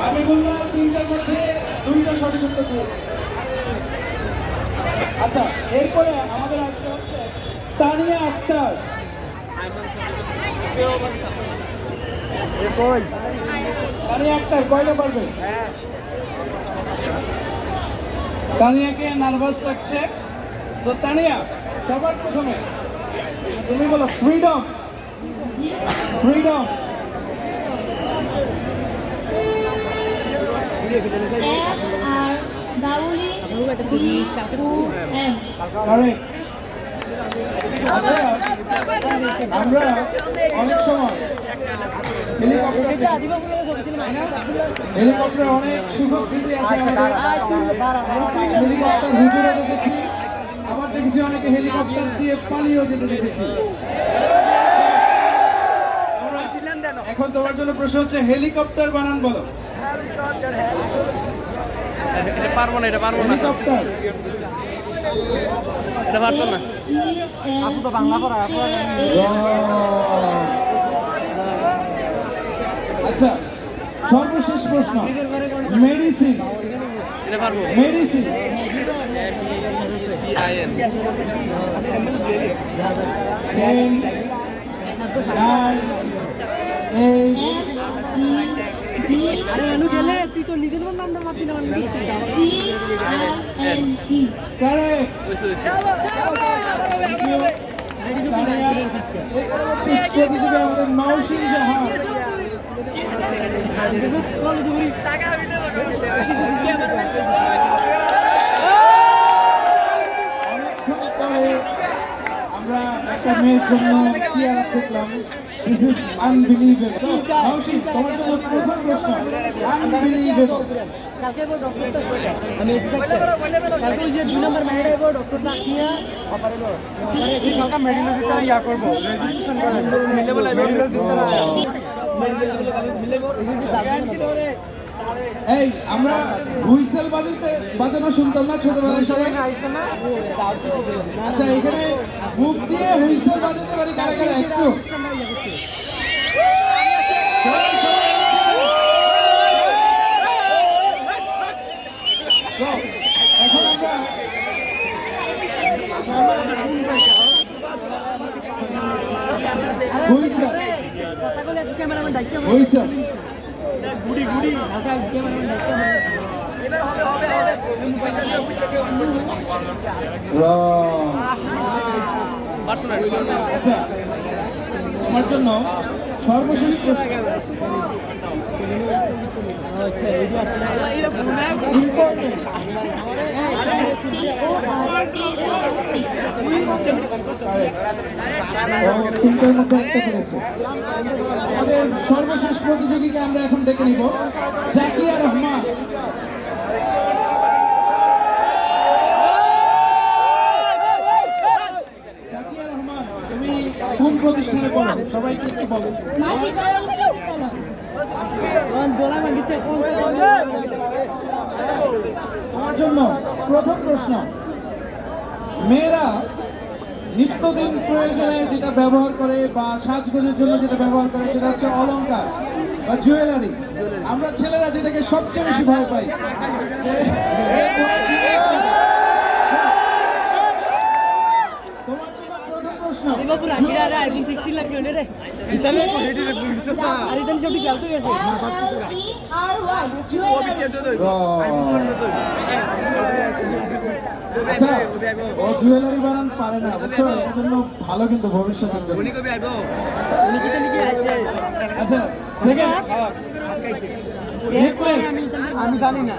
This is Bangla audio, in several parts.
হাবিবুল্লাহ তিনটার মধ্যে দুইটা সঠিক উত্তর দিয়েছে আচ্ছা এরপরে আমাদের আজকে হচ্ছে তানিয়া আক্তার। তানিয়া আক্তার কয়টা পারবে তানিয়াকে নার্ভাস লাগছে। সো তানিয়া, সবার প্রথমে, তুমি বলো ফ্রিডম ফ্রিডম M. আচ্ছা আমরা অনেক সময় হেলিকপ্টার অনেক সুখ স্মৃতি আছে হেলিকপ্টার হুজুরে দেখেছি আবার দেখেছি অনেকে হেলিকপ্টার দিয়ে পালিয়েও যেতে দেখেছি এখন তোমার জন্য প্রশ্ন হচ্ছে হেলিকপ্টার বানান বলো এটা পারব না এটা পারব না। এটা পারতো না। আপু তো বাংলা পড়া আচ্ছা সর্বশেষ প্রশ্ন। মেডিসিন। এটা পারব। Medicine. Ten nine eight Nowshin Jahan অনেকক্ষণ আমরা একটা মেয়ের জন্য চেয়ার দেখলাম দিস ইজ আনবিলিভেবল নৌসিন তোমার জন্য প্রথম প্রশ্ন। আনবিলিভেবল কালকে এবার ডক্টরটা আমি কালকে ওই যে দুই নম্বর মেয়েটা এবার ডক্টরটা নিয়ে কালকে মেডিকেল ইয়া করব রেজিস্ট্রেশন করে। এই আমরা হুইসেল বাজাতে বাজানো শুনতাম না ছোটবেলায় সবাই? আচ্ছা এখানে মুখ দিয়ে হুইসেল বাজাতে পারি কারা কারা? একটু। এখন আমরা হুইসেল। হুইসেল। পারতো না আচ্ছা তোমার জন্য সর্বশেষ প্রশ্ন। আমাদের সর্বশেষ প্রতিযোগীকে আমরা এখন ডেকে নিব জাকিয়া রহমান জাকিয়া রহমান তুমি কোন প্রতিষ্ঠানে পড়ো? সবাইকে একটু বলো। তোমার জন্য প্রথম প্রশ্ন, মেয়েরা নিত্যদিন প্রয়োজনে যেটা ব্যবহার করে বা সাজগোজের জন্য যেটা ব্যবহার করে সেটা হচ্ছে অলংকার বা জুয়েলারি। আমরা ছেলেরা যেটাকে সবচেয়ে বেশি ভয় পাই বাবু রাখিরা রে আইফোন 16 লাখ কিনে রে আর ইদান সবটি গেলতে গেছে L-L-E-R-Y. Jewelry. আচ্ছা ও জুয়েলারি বানান পারে না বুঝছ এটার জন্য ভালো কিন্তু ভবিষ্যতের জন্য নিকিতে নিকি আছে আচ্ছা সেকেন্ড আমি জানি না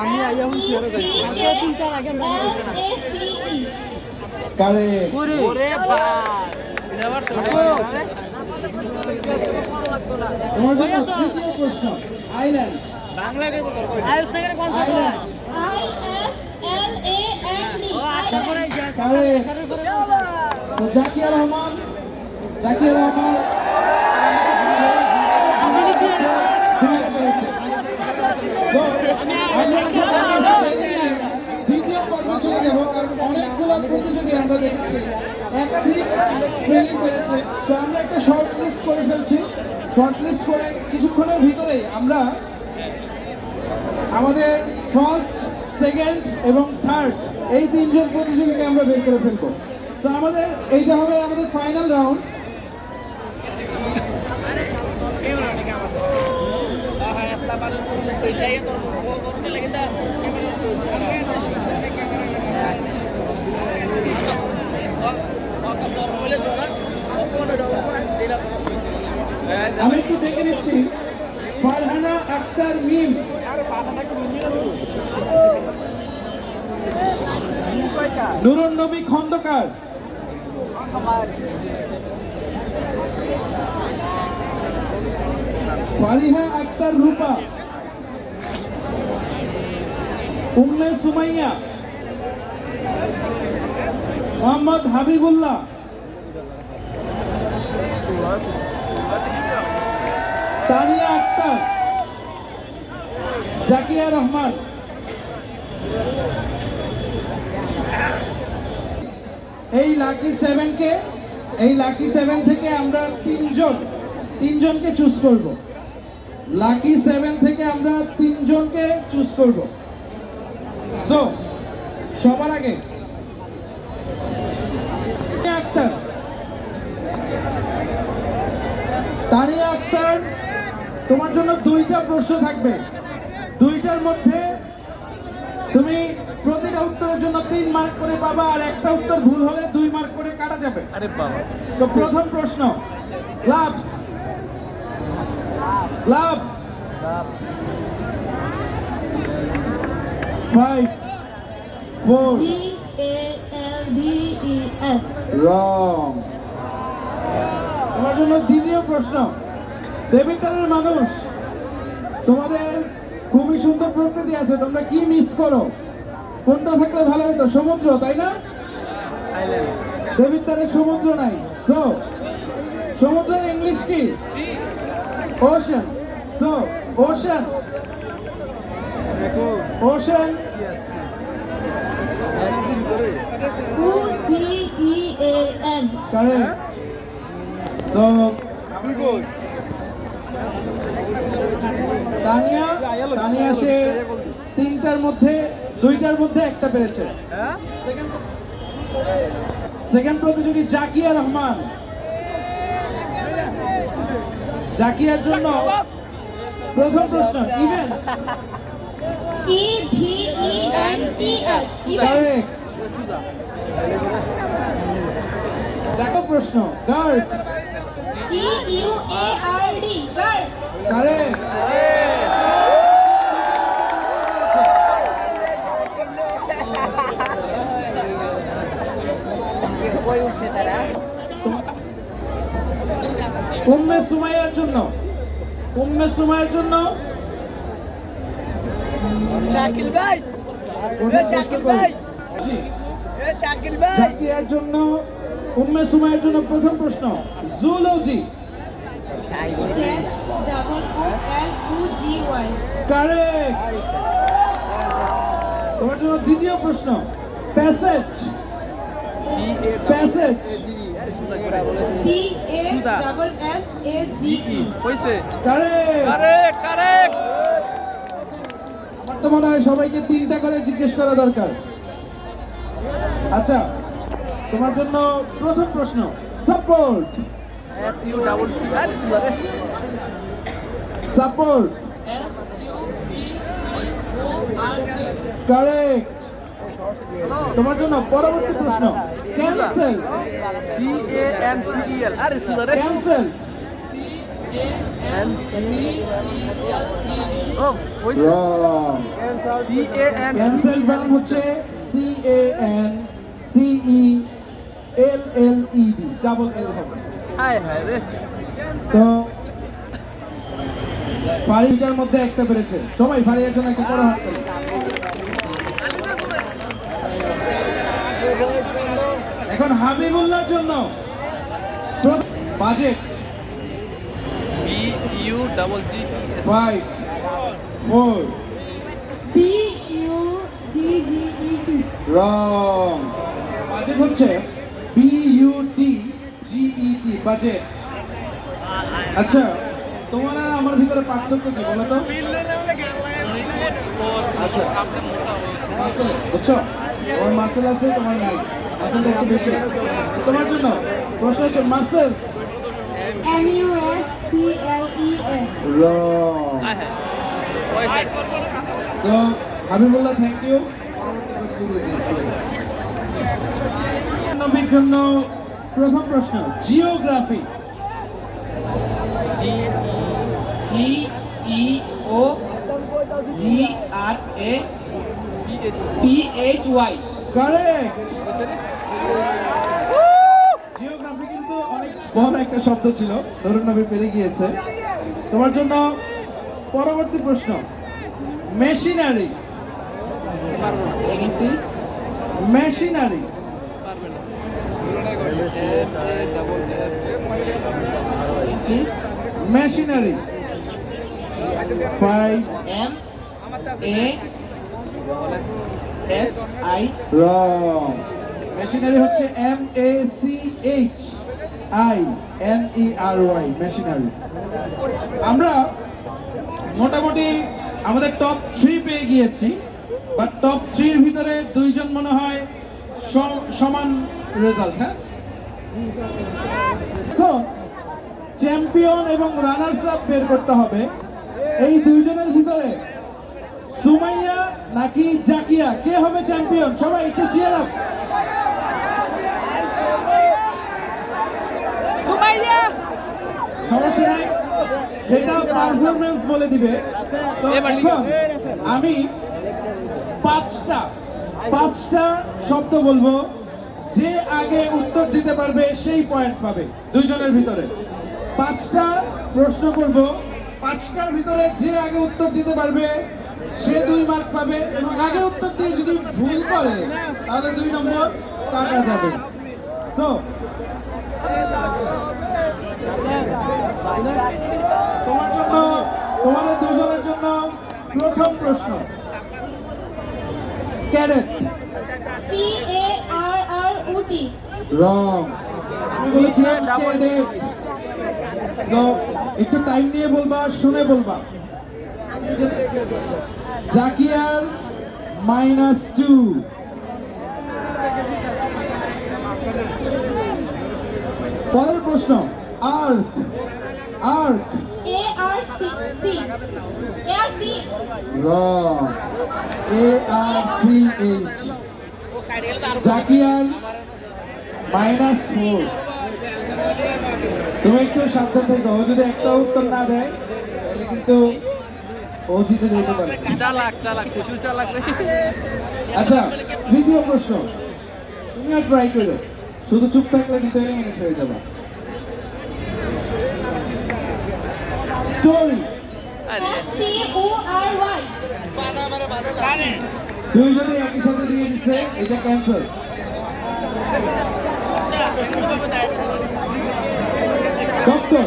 আমি আইয়া হুন ছেড়ে যাই আগে আগে আমি. কারে তোমার জন্য তৃতীয় প্রশ্ন আইল্যান্ড জাকিয়া রহমান জাকিয়া রহমান দুইটা পেয়েছে। So, আমরা এখন আমাদের spelling এর দ্বিতীয় পর্বে চলে যাব কারণ অনেকগুলো প্রতিযোগী আমরা দেখেছি একাধিক স্পেলিং পেরেছে সো আমরা একটা শর্ট লিস্ট করে ফেলছি। শর্ট লিস্ট করে কিছুক্ষণের ভিতরেই আমরা আমাদের ফার্স্ট সেকেন্ড এবং থার্ড এই তিনজন প্রতিযোগীকে আমরা বের করে ফেলব। সো আমাদের এইটা হবে আমাদের ফাইনাল রাউন্ড আমি একটু দেখে নিচ্ছি। ফারহানা আক্তার মিম। নুরুন নবী খন্দকার। ফারিহা আক্তার রূপা। উম্মে সুমাইয়া। মোহাম্মদ হাবিবুল্লাহ। তানিয়া আক্তার, জাকিয়া রহমান। এই লাকি সেভেনকে, এই লাকি সেভেন থেকে আমরা তিনজন, তিনজনকে চুজ করব। লাকি সেভেন থেকে আমরা তিনজনকে চুজ করব। সো সবার আগে আক্তার। আক্তার তোমার জন্য দুইটা প্রশ্ন থাকবে। দুইটার মধ্যে তুমি প্রতিটা উত্তরের জন্য তিন মার্ক করে পাবা আর একটা উত্তর ভুল হলে দুই মার্ক করে কাটা যাবে। আরে বাবা। তো প্রথম প্রশ্ন loves loves five four E S. Wrong তোমার জন্য দ্বিতীয় প্রশ্ন। দেবিদ্বারের মানুষ তোমাদের খুবই সুন্দর প্রকৃতি আছে তোমরা কি মিস করো? কোনটা থাকলে ভালো হতো? সমুদ্র তাই না? দেবিদ্বারের সমুদ্র নাই। সো সমুদ্রের ইংলিশ কি? Ocean so ocean ocean U C E A correct so Tania Tania সে তিনটার মধ্যে দুইটার মধ্যে একটা পেরেছে। সেকেন্ড প্রতিযোগী জাকিয়া রহমান। জাকিয়ার জন্য প্রথম প্রশ্ন ইভেন্টস. প্রশ্ন guard G U A R D. Guard. Correct Umme সুমাইয়ার জন্য উম্মে সুমাইয়ার জন্য শাকিল ভাই এ শাকিল ভাই। জি। এ শাকিল ভাই জন্য উম্মে সুমাইয়ার জন্য প্রথম প্রশ্ন জুলজি. কারেক্ট তোমার জন্য দ্বিতীয় প্রশ্ন passage. Passage. P A double S A G E. হইছে। কারেক্ট কারেক্ট কারেক্ট আমার তো মনে হয় সবাইকে তিনটা করে জিজ্ঞেস করা দরকার। আচ্ছা তোমার জন্য প্রথম প্রশ্ন সাপোর্ট সাপোর্ট কারেক্ট তোমার জন্য পরবর্তী প্রশ্ন cancel C A N C E L আরে সুন্দর রে ক্যান্সেল এন সি ও হইছে wrong C A N cancel বানান হচ্ছে C A N C E L L E D double L হবে। হায় হায় রে। তো ফারিটার মধ্যে একটা পেরেছে সবাই ফারিয়ার জন্য একটা বড় হাত তালি। এখন হাবিবুল্লাহর জন্য budget. B U double G five four B U G G E T. Wrong budget হচ্ছে B U T G E T budget আচ্ছা তোমার আর আমার ভিতরে পার্থক্য কি বলো তো? আচ্ছা। বুঝছ? তোমার মাসেল আছে তোমার নাই। মাসেলটা একটু বেশি। তোমার জন্য প্রশ্ন হচ্ছে muscles M U S C L E S. Wrong পয়সা সো হাবিবুল্লাহ থ্যাংক ইউ নবীর জন্য প্রথম প্রশ্ন geography. E O G R A P H Y correct geography কিন্তু অনেক বড় একটা শব্দ ছিল ধরুন নবী পেরে গিয়েছে। তোমার জন্য পরবর্তী প্রশ্ন machinery. Machinery please machinery five M A S I. Wrong machinery হচ্ছে M A C H I N E R Y machinery আমরা মোটামুটি আমাদের টপ থ্রি পেয়ে গিয়েছি বাট টপ থ্রির ভিতরে দুইজন মনে হয় সম- সমান রেজাল্ট হ্যাঁ? চ্যাম্পিয়ন এবং রানার্স আপ বের করতে হবে। এই দুইজনের ভিতরে সুমাইয়া নাকি জাকিয়া? কে হবে চ্যাম্পিয়ন সবাই একটু চিয়ার আপ সমস্যা নাই। সেটা পারফরমেন্স বলে দিবে। তো এখন আমি পাঁচটা পাঁচটা শব্দ বলব। যে আগে উত্তর দিতে পারবে সেই পয়েন্ট পাবে। দুইজনের ভিতরে। পাঁচটা প্রশ্ন করব। পাঁচটার ভিতরে যে আগে উত্তর দিতে পারবে, সে দুই মার্ক পাবে এবং আগে উত্তর দিয়ে যদি ভুল করে, তাহলে দুই নম্বর কাটা যাবে। তো তোমার জন্য, তোমাদের দুজনের জন্য প্রথম প্রশ্ন। Cadet C A R O wrong বলেছিলাম ক্যাডেট সো একটু টাইম নিয়ে বলবা শুনে বলবা। জাকিয়ার মাইনাস টু পরের প্রশ্ন arch arch A R C C. A R C. Wrong A R C H জাকিয়ার minus four. তুমি একটু সাবধান থেকো ও যদি একটা উত্তর না দেয় তাহলে কিন্তু ও জিতে যেতে পারে। চালাক চালাক প্রচুর চালাক। আচ্ছা তৃতীয় প্রশ্ন। তুমি আর ট্রাই করে শুধু চুপ থাকলে দিতে মিনিট হয়ে যাবে। স্টোরি আরে S T O R Y. দুইজনে একই সাথে দিয়ে দিছে এটা ক্যান্সেল ডক্টর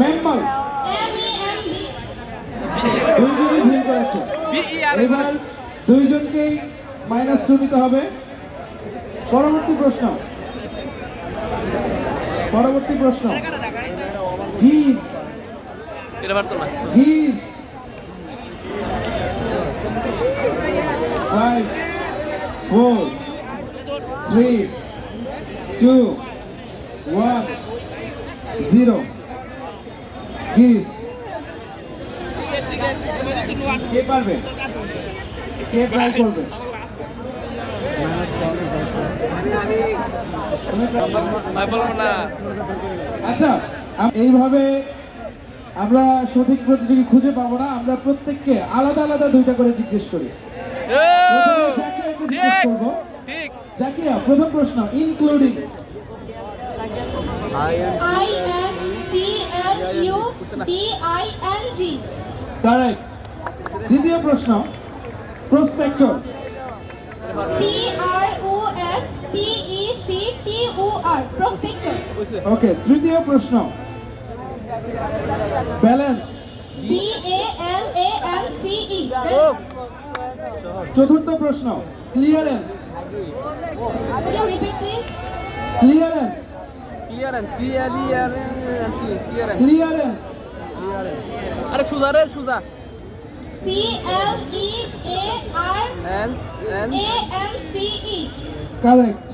মেম্বার দুইজনই ভুল করেছে। এবার দুইজনকেই মাইনাস টু নিতে হবে। পরবর্তী প্রশ্ন। পরবর্তী প্রশ্ন। না guess five four three two one zero guess কে পারবে? কে ট্রাই করবে তুমি try করবে? আমি বলব না আচ্ছা এইভাবে আমরা সঠিক প্রতিযোগী খুঁজে পাবো না আমরা প্রত্যেককে আলাদা আলাদা দুইটা করে জিজ্ঞেস করি। ও, জাকিয়া প্রথম প্রশ্ন including I N C L U D I N G. Correct দ্বিতীয় প্রশ্ন prospector P R O P E C T O R. Okay তৃতীয় প্রশ্ন balance B A L A N C E. চতুর্থ প্রশ্ন clearance Could you repeat please? Clearance clearance C L E R C আরে সুজা রে Suja C L E A R N N A N C E. Correct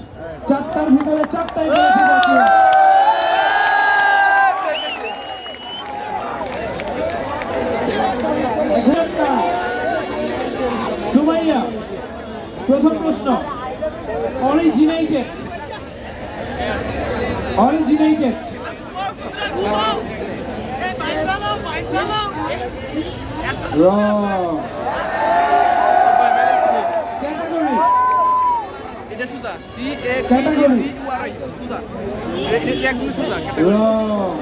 চারটার ভিতরে চারটাই পেয়েছে জাকিয়া সুমাইয়া প্রথম প্রশ্ন। অরিজিনেটেড অরিজিনেটেড রং ক্যাটাগরি এটা সুজা সি এ Category. সুজা একদম সুজা রং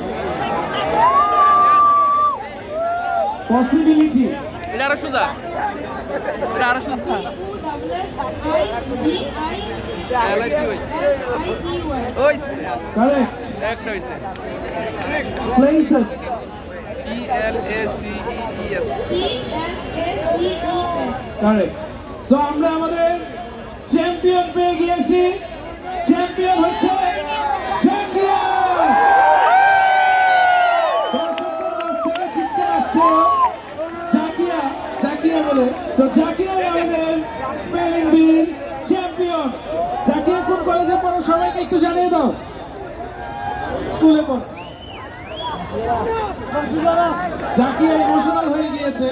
পসিবিলিটি এটা আরও সুজা। এটা আরও সুজা। P S টি ওই L places L A C E S P L A C E S. Correct so আমরা আমাদের চ্যাম্পিয়ন পেয়ে গিয়েছি। চ্যাম্পিয়ন হচ্ছে চ্যাম্পিয়ন! কোন কলেজে সবাইকে একটু জানিয়ে দাও। স্কুলে জাকিয়া ইমোশনাল হয়ে গিয়েছে।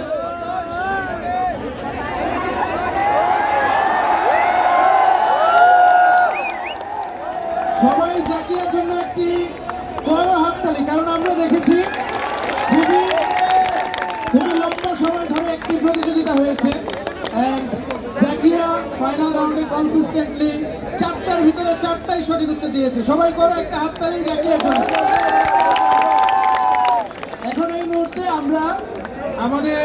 রাউন্ডে কনসিস্টেন্টলি চারটার ভিতরে চারটাই সঠিক উত্তর দিয়েছে। সবাই করো, একটা হাততালি জাকিয়ার জন্য এখন এই মুহূর্তে আমরা আমাদের